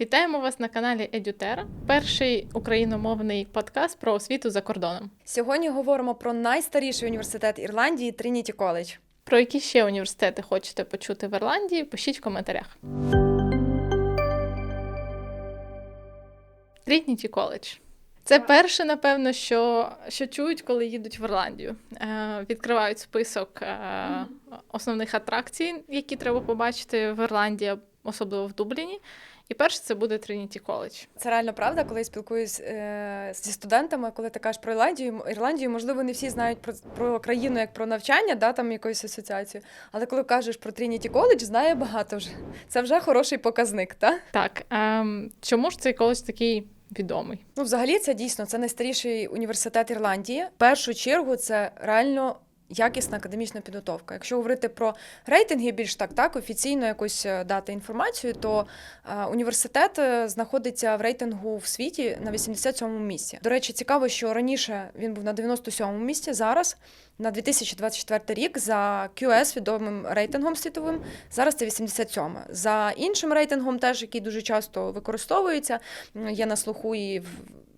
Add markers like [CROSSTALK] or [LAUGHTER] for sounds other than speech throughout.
Вітаємо вас на каналі Едютера, перший україномовний подкаст про освіту за кордоном. Сьогодні говоримо про найстаріший університет Ірландії Трініті Коледж. Про які ще університети хочете почути в Ірландії? Пишіть в коментарях. Трітніті коледж. Це перше, напевно, що, що чують, коли їдуть в Ірландію. Е, відкривають список е, основних атракцій, які треба побачити в Ірландії, особливо в Дубліні. І перше це буде Трініті коледж. Це реально правда, коли я спілкуюсь е, зі студентами, коли ти кажеш про Ірландію, Ірландію, можливо, не всі знають про, про країну як про навчання, да, там якоюсь асоціацією. Але коли кажеш про Трініті Коледж, знає багато вже. Це вже хороший показник, так? Так, ем, чому ж цей коледж такий відомий? Ну, взагалі, це дійсно це найстаріший університет Ірландії. В першу чергу це реально. Якісна академічна підготовка. Якщо говорити про рейтинги, більш так, так офіційно якось е, дати інформацію, то е, університет е, знаходиться в рейтингу в світі на 87-му місці. До речі, цікаво, що раніше він був на 97-му місці. Зараз на 2024 рік за QS, відомим рейтингом світовим, зараз це 87 За іншим рейтингом, теж який дуже часто використовується, є на слуху і в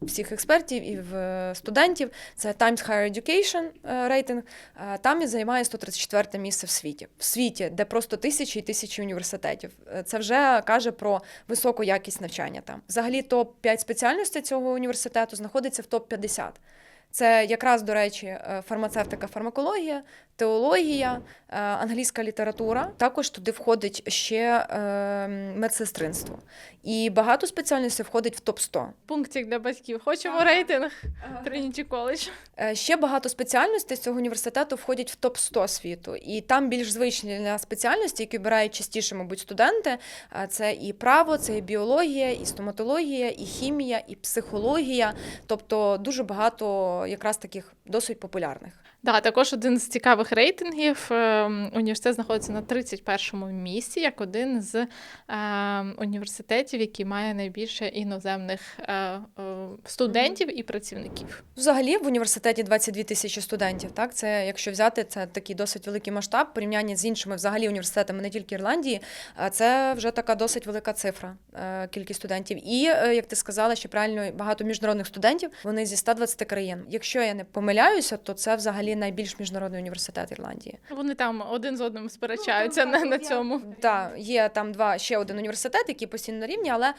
всіх експертів, і в е, студентів. Це Times Higher Education е, рейтинг. Е, Там він займає 134 місце в світі. В світі, де просто тисячі і тисячі університетів. Це вже каже про високу якість навчання там. Взагалі, топ 5 спеціальностей цього університету знаходиться в топ 50 це якраз, до речі, е, фармацевтика, фармакологія, теологія, е, англійська література. Також туди входить ще е, медсестринство. І багато спеціальностей входить в топ 100 Пунктик для батьків. Хочемо рейтинг Трініті коледж. Ще багато спеціальностей з цього університету входять в топ 100 світу, і там більш звичні для спеціальності, які обирають частіше, мабуть, студенти. Це і право, це і біологія, і стоматологія, і хімія, і психологія. Тобто дуже багато якраз таких досить популярних. Да, також один з цікавих рейтингів. ем, Університет знаходиться на 31-му місці, як один з ем, університетів, який має найбільше іноземних е, е, студентів і працівників. Взагалі в університеті 22 тисячі студентів. Так, це якщо взяти це такий досить великий масштаб в порівнянні з іншими взагалі університетами, не тільки Ірландії. а Це вже така досить велика цифра е, кількість студентів. І е, як ти сказала, ще правильно багато міжнародних студентів. Вони зі 120 країн. Якщо я не помиляюся, то це взагалі найбільш міжнародний університет Ірландії. Вони там один з одним сперечаються на, на цьому. Так, є там два ще один університет, який постійно на рівні, але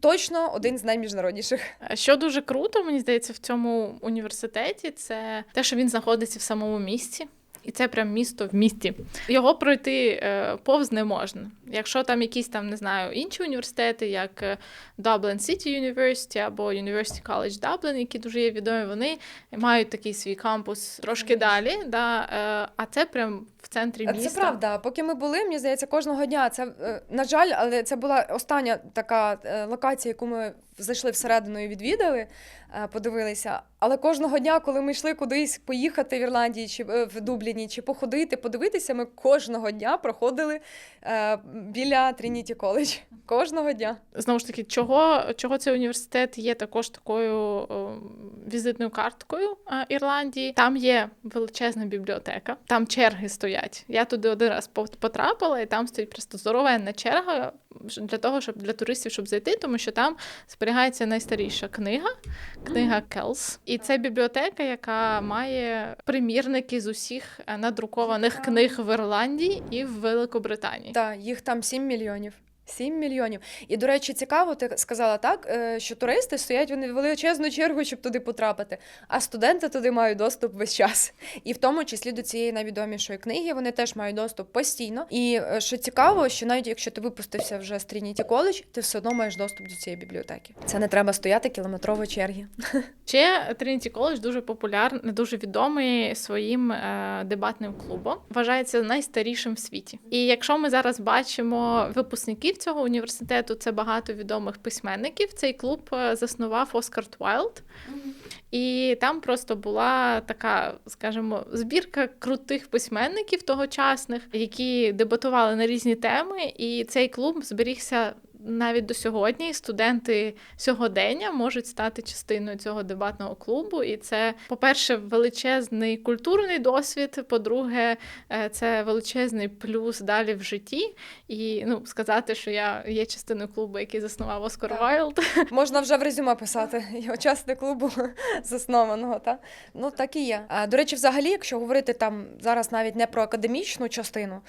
точно один з найміжнародніших. Що дуже круто, мені здається, в цьому університеті, це те, що він знаходиться в самому місті. І це прям місто в місті. Його пройти е, повз не можна. Якщо там якісь там не знаю інші університети, як е, Dublin City University або University College Dublin, які дуже є відомі, вони мають такий свій кампус трошки далі. Да, е, а це прям в центрі міста. Це правда. Поки ми були, мені здається, кожного дня. Це е, на жаль, але це була остання така е, локація, яку ми зайшли всередину і відвідали, е, подивилися. Але кожного дня, коли ми йшли кудись поїхати в Ірландії чи е, в Дубліні, чи походити, подивитися, ми кожного дня проходили е, біля Трініті Коледж. Кожного дня. Знову ж таки, чого, чого цей університет є також такою візитною карткою е, Ірландії? Там є величезна бібліотека, там черги стоять. Я туди один раз пот- потрапила, і там стоїть просто здоровенна черга для того, щоб для туристів, щоб зайти, тому що там зберігається найстаріша книга, книга Келс. І це бібліотека, яка має примірники з усіх е, надрукованих книг в Ірландії і в Великобританії. Так, їх там 7 мільйонів. 7 мільйонів. І, до речі, цікаво, ти сказала так, е, що туристи стоять вони в величезну чергу, щоб туди потрапити, а студенти туди мають доступ весь час. І в тому числі до цієї найвідомішої книги вони теж мають доступ постійно. І е, що цікаво, що навіть якщо ти випустився вже з Трініті коледж, ти все одно маєш доступ до цієї бібліотеки. Це не треба стояти кілометрової черги. [LAUGHS] Ще Trinity College дуже популярний, дуже відомий своїм е, дебатним клубом. Вважається найстарішим в світі. І якщо ми зараз бачимо випускників цього університету, це багато відомих письменників. Цей клуб е, заснував Оскар Твайлд. І там просто була така, скажімо, збірка крутих письменників тогочасних, які дебатували на різні теми. І цей клуб зберігся навіть до сьогодні студенти сьогодення можуть стати частиною цього дебатного клубу, і це, по-перше, величезний культурний досвід. По-друге, е, це величезний плюс далі в житті. І ну сказати, що я є частиною клубу, який заснував Оскар Вайлд. [LAUGHS] Можна вже в резюме [LAUGHS] писати. Я учасник клубу [LAUGHS] заснованого. Та? Ну так і є. А, до речі, взагалі, якщо говорити там зараз навіть не про академічну частину,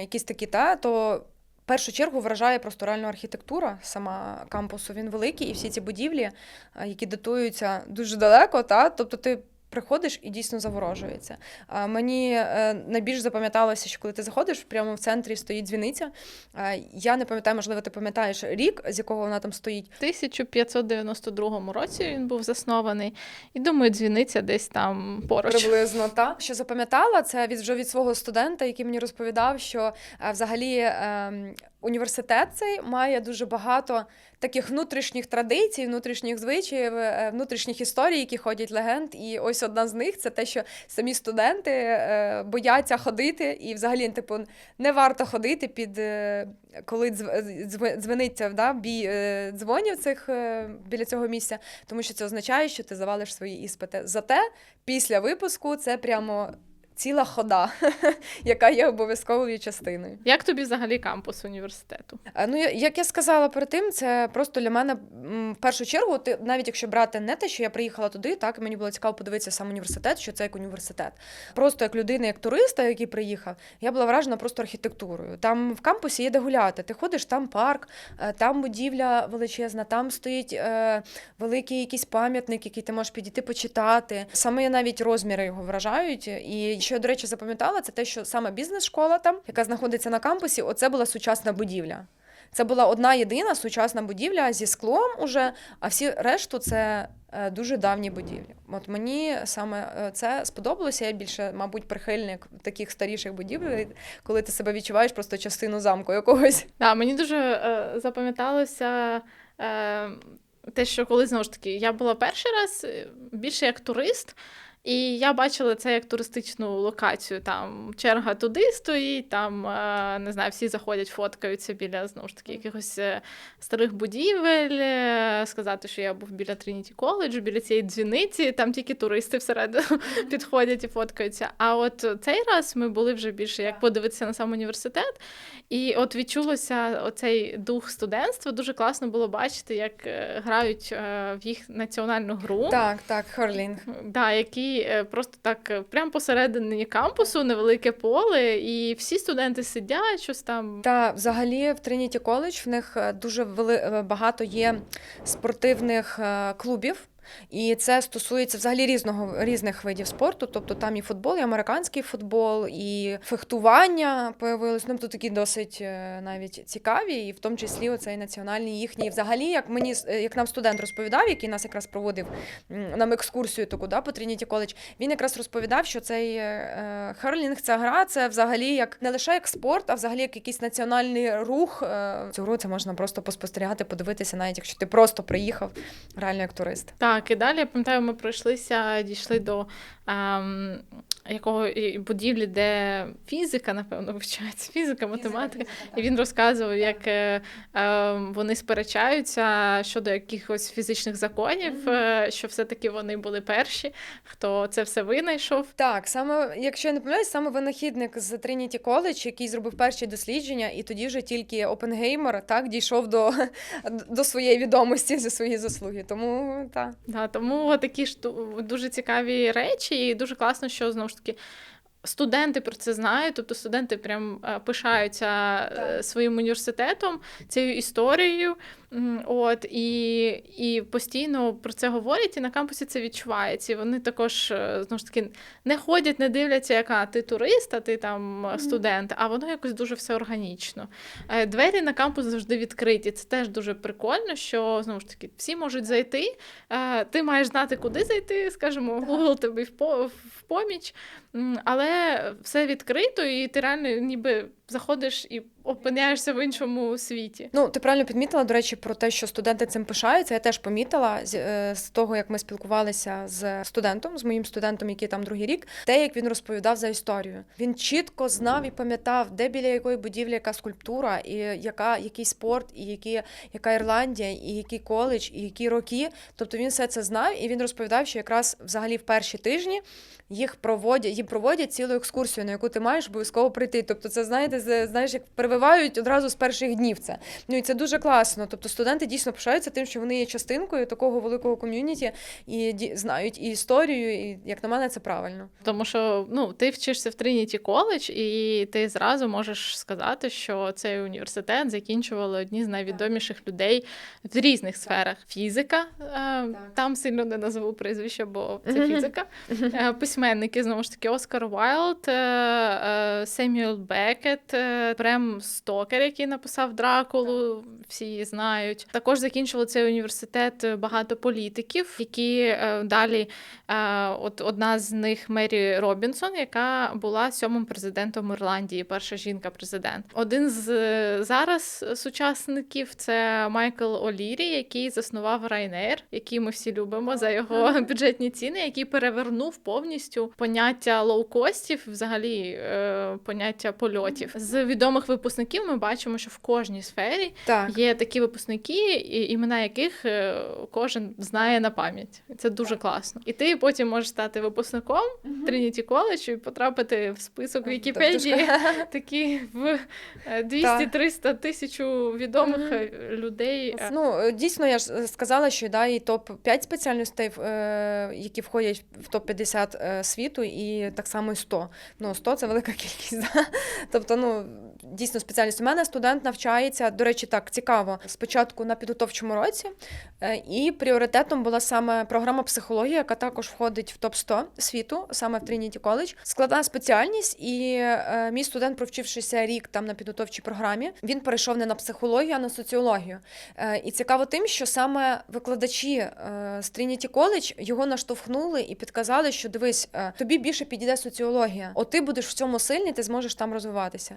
якісь такі, та, то першу чергу вражає просто реальна архітектура сама кампусу. Він великий, і всі ці будівлі, які датуються дуже далеко, та? тобто ти. Приходиш і дійсно заворожується. Мені е, найбільш запам'яталося, що коли ти заходиш, прямо в центрі стоїть дзвіниця. Я не пам'ятаю, можливо, ти пам'ятаєш рік, з якого вона там стоїть. В 1592 році він був заснований, і думаю, дзвіниця десь там поруч. Приблизно так. Що запам'ятала, це від вже від свого студента, який мені розповідав, що е, взагалі е, університет цей має дуже багато таких внутрішніх традицій, внутрішніх звичаїв, е, внутрішніх історій, які ходять легенд. І ось одна з них це те, що самі студенти е, бояться ходити, і взагалі, типу, не варто ходити під е, коли дзв- дзв- дзвениться да, бій дзвонів цих біля цього місця, тому що це означає, що ти завалиш свої іспити. Зате після випуску це прямо ціла хода, [LAUGHS] яка є обов'язковою частиною. Як тобі взагалі кампус університету? Ну, як я сказала перед тим, це просто для мене в першу чергу, ти навіть якщо брати не те, що я приїхала туди, так мені було цікаво подивитися сам університет, що це як університет. Просто як людина, як туриста, який приїхав, я була вражена просто архітектурою. Там в кампусі є де гуляти. Ти ходиш, там парк, е, там будівля величезна, там стоїть е, великий якийсь пам'ятник, який ти можеш підійти почитати. Саме навіть розміри його вражають. І що я, до речі, запам'ятала, це те, що саме бізнес-школа там, яка знаходиться на кампусі, оце була сучасна будівля. Це була одна єдина сучасна будівля зі склом уже, а всі решту це е, дуже давні будівлі. От мені саме е, це сподобалося. Я більше, мабуть, прихильник таких старіших будівель, коли ти себе відчуваєш просто частину замку якогось. Да, мені дуже е, запам'яталося е, те, що коли знову ж таки я була перший раз е, більше як турист. І я бачила це як туристичну локацію. Там черга туди стоїть, там е, не знаю, всі заходять, фоткаються біля знову ж таки якихось е, старих будівель. е, Сказати, що я був біля Трініті коледж, біля цієї дзвіниці, там тільки туристи всередину підходять і фоткаються. А от цей раз ми були вже більше як подивитися на сам університет. І от відчулося оцей дух студентства. Дуже класно було бачити, як грають в їх національну гру. Так, так, Харлінг. Да, які е, просто так е, прямо посередині кампусу, невелике поле, і всі студенти сидять, щось там. Та взагалі в Триніті коледж в них е, дуже вели... багато є спортивних клубів. І це стосується взагалі різного різних видів спорту. Тобто там і футбол, і американський футбол, і фехтування появилось. Ну, тут такі досить е, навіть цікаві, і в тому числі оцей національний їхній. Взагалі, як мені е, як нам студент розповідав, який нас якраз проводив нам екскурсію таку да, по Трініті коледж, він якраз розповідав, що цей е, херлінг, ця гра, це взагалі як не лише як спорт, а взагалі як якийсь національний рух. Цю гру це можна просто поспостерігати, подивитися, навіть якщо ти просто приїхав реально як турист. Так, і далі я пам'ятаю, ми пройшлися, дійшли до якого будівлі, де фізика, напевно, вивчається, фізика, математика. І він розказував, як е, е, вони сперечаються щодо якихось фізичних законів, е, що все-таки вони були перші, хто це все винайшов. Так, саме, якщо я не помиляюсь, саме винахідник з Трініті коледж, який зробив перші дослідження, і тоді вже тільки Опенгеймер так дійшов до, до своєї відомості за свої заслуги. Тому так. Да, тому такі ж дуже цікаві речі, і дуже класно, що знову ж таки. Студенти про це знають, тобто студенти прям е, пишаються так. своїм університетом, цією історією. От і, і постійно про це говорять, і на кампусі це відчувається. І вони також е, знову ж таки не ходять, не дивляться, яка ти турист, а ти там е, студент, а воно якось дуже все органічно. Е, Двері на кампус завжди відкриті. Це теж дуже прикольно, що знову ж таки всі можуть зайти. Ти маєш знати, куди зайти, скажімо, Google тобі в поміч. Але все відкрито, і ти реально ніби заходиш і опиняєшся в іншому світі. Ну, ти правильно підмітила, до речі, про те, що студенти цим пишаються. Я теж помітила з, е, з того, як ми спілкувалися з студентом, з моїм студентом, який там другий рік, те, як він розповідав за історію. Він чітко знав і пам'ятав, де біля якої будівлі яка скульптура, і яка, який спорт, і які, яка Ірландія, і який коледж, і які роки. Тобто він все це знав, і він розповідав, що якраз взагалі в перші тижні їх проводять, їм проводять цілу екскурсію, на яку ти маєш обов'язково прийти. Тобто, це знаєте, з- знаєш, як перевивають одразу з перших днів це. Ну і це дуже класно. Тобто студенти дійсно пишаються тим, що вони є частинкою такого великого ком'юніті і знають і історію, і як на мене, це правильно. Тому що ну, ти вчишся в Трініті коледж, і ти зразу можеш сказати, що цей університет закінчували одні з найвідоміших людей в різних сферах. Фізика, е, там сильно не назву прізвище, бо це фізика. Е, Письменники, знову ж таки, Оскар Уайлд, е, е, Семюел Бекет, е, Брем Стокер, який написав Дракулу, всі її знають. Також закінчували цей університет багато політиків, які е, далі Е, От одна з них Мері Робінсон, яка була сьомим президентом Ірландії, перша жінка-президент. Один з е, зараз сучасників це Майкл Олірі, який заснував Ryanair, який ми всі любимо за його [LAUGHS] бюджетні ціни, який перевернув повністю поняття лоукостів, взагалі е, поняття польотів. З відомих випускників ми бачимо, що в кожній сфері Так. Є такі випускники, імена яких е, кожен знає на пам'ять. Це дуже класно. І ти потім можеш стати випускником Трініті коледжу і потрапити в список Вікіпедії, [LAUGHS] такі в е, 200-300 тисячу відомих е, людей. Е, Ну, е, дійсно, я ж е, сказала, що да, і топ-5 спеціальностей, е, які входять в топ-50 е, світу, і так само і 100. Ну, 100 – це велика кількість. [LAUGHS] Да? Тобто, ну, дійсно, спеціальність. У мене студент навчається, до речі, так, цікаво, спочатку на підготовчому році, е, і пріоритетом була саме програма психологія, яка також входить в топ-100 світу, саме в Трініті коледж. Складна спеціальність, і е, мій студент, провчившися рік там на підготовчій програмі, він перейшов не на психологію, а на соціологію. Е, І цікаво тим, що саме викладачі з Trinity College його наштовхнули і підказали, що дивись, тобі більше підійде соціологія. От ти будеш в цьому сильний, ти зможеш там розвиватися.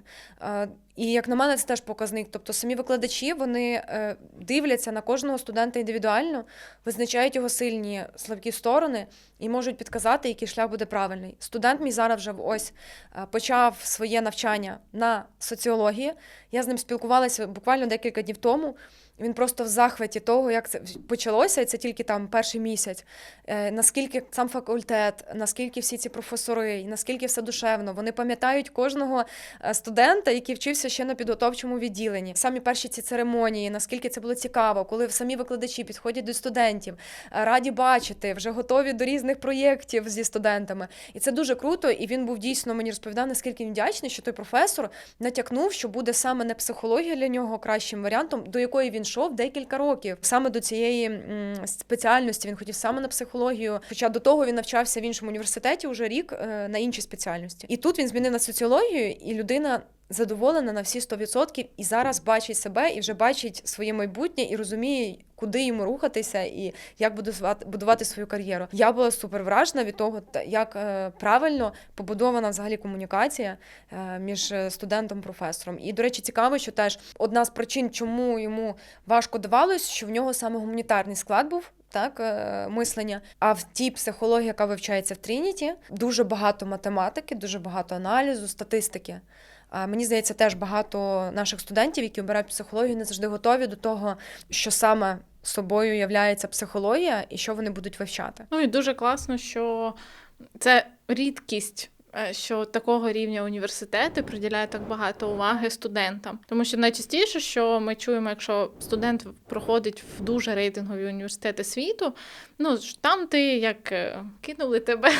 І як на мене, це теж показник. Тобто самі викладачі вони е, дивляться на кожного студента індивідуально, визначають його сильні слабкі сторони і можуть підказати, який шлях буде правильний. Студент мій зараз вже ось е, почав своє навчання на соціології. Я з ним спілкувалася буквально декілька днів тому. Він просто в захваті того, як це почалося, і це тільки там перший місяць. Е, наскільки сам факультет, наскільки всі ці професори, наскільки все душевно. Вони пам'ятають кожного е, студента, який вчився ще на підготовчому відділенні. Самі перші ці церемонії, наскільки це було цікаво, коли самі викладачі підходять до студентів, е, раді бачити, вже готові до різних проєктів зі студентами. І це дуже круто. І він був дійсно мені розповідав, наскільки він вдячний, що той професор натякнув, що буде саме не психологія для нього кращим варіантом, до якої він йшов декілька років. Саме до цієї спеціальності він хотів саме на психологію. Хоча до того він навчався в іншому університеті уже рік е, на іншій спеціальності. І тут він змінив на соціологію, і людина. Задоволена на всі 100% і зараз бачить себе і вже бачить своє майбутнє і розуміє, куди йому рухатися і як будувати, свою кар'єру. Я була супер вражена від того, як е, правильно побудована взагалі комунікація е, між студентом і професором. І, до речі, цікаво, що теж одна з причин, чому йому важко давалось, що в нього саме гуманітарний склад був. Так, е, мислення. А в тій психології, яка вивчається в Трініті, дуже багато математики, дуже багато аналізу, статистики. А мені здається, теж багато наших студентів, які обирають психологію, не завжди готові до того, що саме собою являється психологія і що вони будуть вивчати. Ну і дуже класно, що це рідкість. Е, Що такого рівня університети приділяють так багато уваги студентам, тому що найчастіше, що ми чуємо, якщо студент проходить в дуже рейтингові університети світу, ну там ти як е, кинули тебе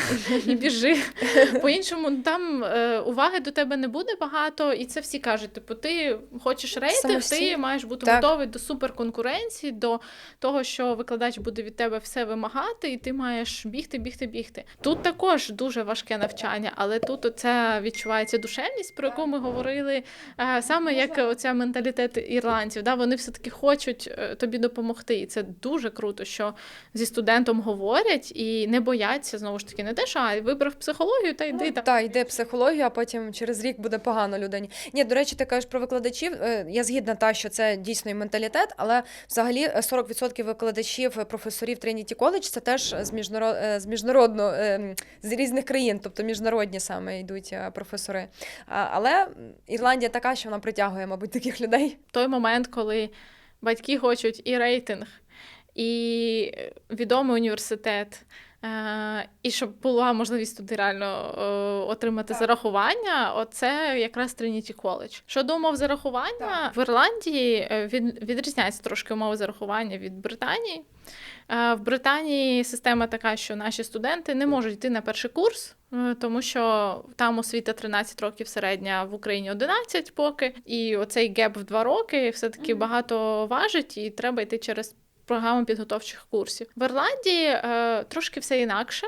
і біжи. [LAUGHS] По-іншому там е, уваги до тебе не буде багато, і це всі кажуть: типу, ти хочеш рейтинг, ти маєш бути Так. готовий до суперконкуренції, до того, що викладач буде від тебе все вимагати, і ти маєш бігти, бігти, бігти. Тут також дуже важке навчання, але але тут це відчувається душевність, про яку ми говорили. Е, Саме як оця менталітет ірландців. Да, вони все-таки хочуть е, тобі допомогти. І це дуже круто, що зі студентом говорять і не бояться знову ж таки, не те, що а, вибрав психологію та йди там. Так, йде психологія, а потім через рік буде погано людині. Ні, до речі, ти кажеш про викладачів. е, Я згідна та, що це дійсно і менталітет, але взагалі е, 40% викладачів, професорів Trinity College це теж з міжнарод... з міжнародно е, з різних країн, тобто міжнародні саме йдуть е, професори. Але Ірландія така, що вона притягує, мабуть, таких людей. той момент, коли батьки хочуть і рейтинг, і відомий університет. е, І щоб була можливість туди реально е, отримати Так. зарахування, оце якраз Trinity College. Щодо умов зарахування, в Ірландії від, відрізняється трошки умови зарахування від Британії. Е, В Британії система така, що наші студенти не можуть йти на перший курс, е, тому що там освіта 13 років середня, в Україні 11 поки. І оцей геп в 2 роки все-таки багато важить, і треба йти через програму підготовчих курсів. В Ірландії е, трошки все інакше.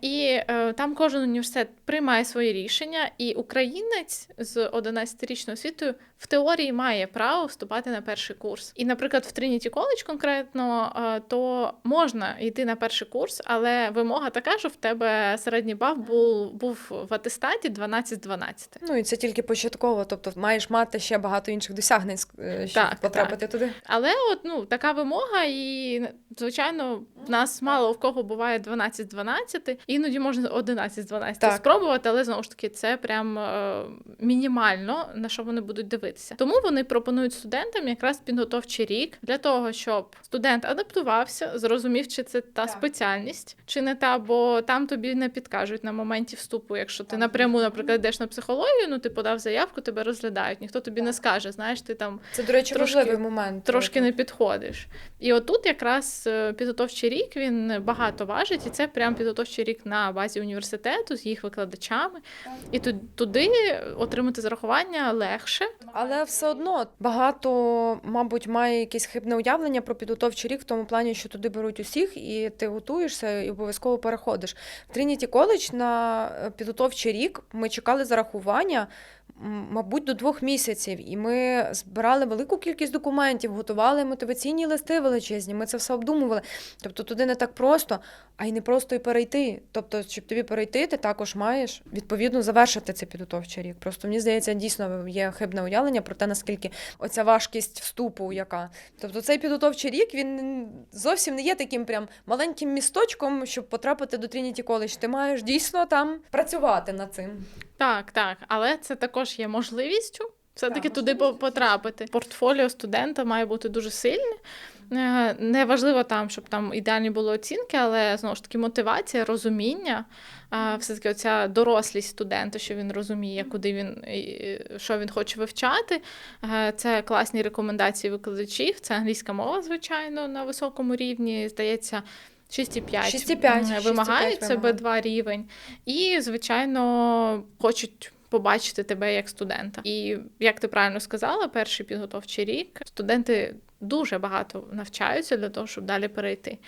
І е, там кожен університет приймає свої рішення, і українець з 11-річною освітою в теорії має право вступати на перший курс. І, наприклад, в Trinity College конкретно е, то можна йти на перший курс, але вимога така, що в тебе середній бал був, був в атестаті 12 з 12. Ну і це тільки початково, тобто маєш мати ще багато інших досягнень, е, щоб Так, потрапити туди. Але от ну така вимога, і звичайно, в нас мало в кого буває 12 з 12, іноді можна 11 з 12 Так. спробувати, але знову ж таки це прям е, мінімально на що вони будуть дивитися. Тому вони пропонують студентам якраз підготовчий рік для того, щоб студент адаптувався, зрозумів, чи це та Так. спеціальність, чи не та, бо там тобі не підкажуть на моменті вступу. Якщо ти Так. напряму, наприклад, йдеш на психологію, ну ти подав заявку, тебе розглядають. Ніхто тобі не скаже, знаєш, ти там Це, до речі, Трошки- важливий момент. трошки не підходиш. І отут якраз е, підготовчий рік він багато важить, і це прям підготовчий рік на базі університету з їх викладачами. І ту- туди отримати зарахування легше. Але все одно багато, мабуть, має якесь хибне уявлення про підготовчий рік в тому плані, що туди беруть усіх, і ти готуєшся і обов'язково переходиш. В Trinity College на е, підготовчий рік ми чекали зарахування. Мабуть, до двох місяців, і ми збирали велику кількість документів, готували мотиваційні листи величезні. Ми це все обдумували. Тобто туди не так просто, а й не просто і перейти. Тобто, щоб тобі перейти, ти також маєш відповідно завершити цей підготовчий рік. Просто мені здається, дійсно є хибне уявлення про те, наскільки оця важкість вступу, яка. Тобто цей підготовчий рік він зовсім не є таким прям маленьким місточком, щоб потрапити до Trinity College. Ти маєш дійсно там працювати над цим. Так, так, але це також є можливістю. Все-таки Так, туди можливість, потрапити. Портфоліо студента має бути дуже сильне. Е, Неважливо там, щоб там ідеальні були оцінки, але знову ж таки мотивація, розуміння, е, все-таки оця дорослість студента, що він розуміє, куди він що він хоче вивчати. Е, Це класні рекомендації викладачів, це англійська мова, звичайно, на високому рівні. Здається, 6,5 6,5, м, вимагають, себе. B2 рівень. І, звичайно, хочуть побачити тебе як студента. І як ти правильно сказала, перший підготовчий рік студенти дуже багато навчаються для того, щоб далі перейти.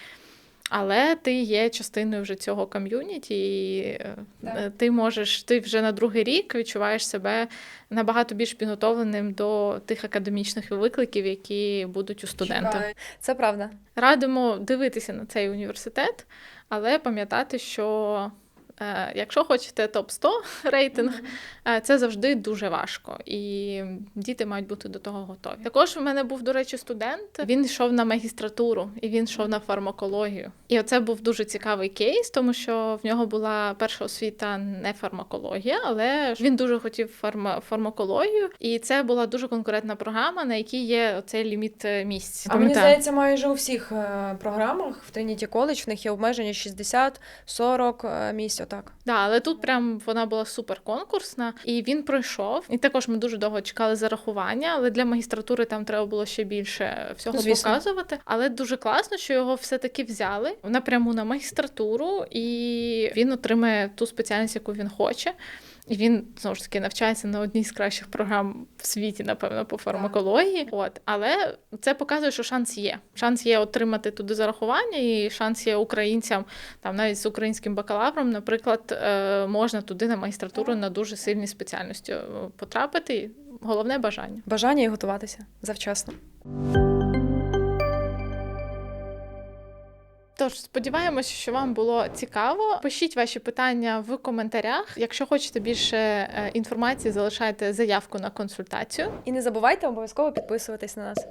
Але ти є частиною вже цього ком'юніті, і е, Так. ти можеш, ти вже на другий рік відчуваєш себе набагато більш підготовленим до тих академічних викликів, які будуть у студента. Це правда. Радимо дивитися на цей університет, але пам'ятати, що е, якщо хочете топ 100 рейтинг, е, це завжди дуже важко, і діти мають бути до того готові. Також в мене був, до речі, студент. Він йшов на магістратуру і він йшов на фармакологію. І оце був дуже цікавий кейс, тому що в нього була перша освіта не фармакологія, але він дуже хотів фарма- фармакологію, і це була дуже конкурентна програма, на якій є цей ліміт е, місць. А мені здається, майже у всіх е, програмах в Trinity College в них є обмеження 60-40 е, місць. Отак. Да, але тут прям вона була суперконкурсна, і він пройшов. І також ми дуже довго чекали зарахування, але для магістратури там треба було ще більше всього звісно. показувати. Але дуже класно, що його все-таки взяли напряму на магістратуру, і він отримає ту спеціальність, яку він хоче. І він знову ж таки навчається на одній з кращих програм в світі, напевно, по фармакології. От, але це показує, що шанс є. Шанс є отримати туди зарахування, і шанс є українцям, там навіть з українським бакалавром, наприклад, е, можна туди на магістратуру на дуже сильні спеціальності е, потрапити. Головне бажання. Бажання і готуватися завчасно. Тож сподіваємося, що вам було цікаво. Пишіть ваші питання в коментарях. Якщо хочете більше е, інформації, залишайте заявку на консультацію. І не забувайте обов'язково підписуватись на нас.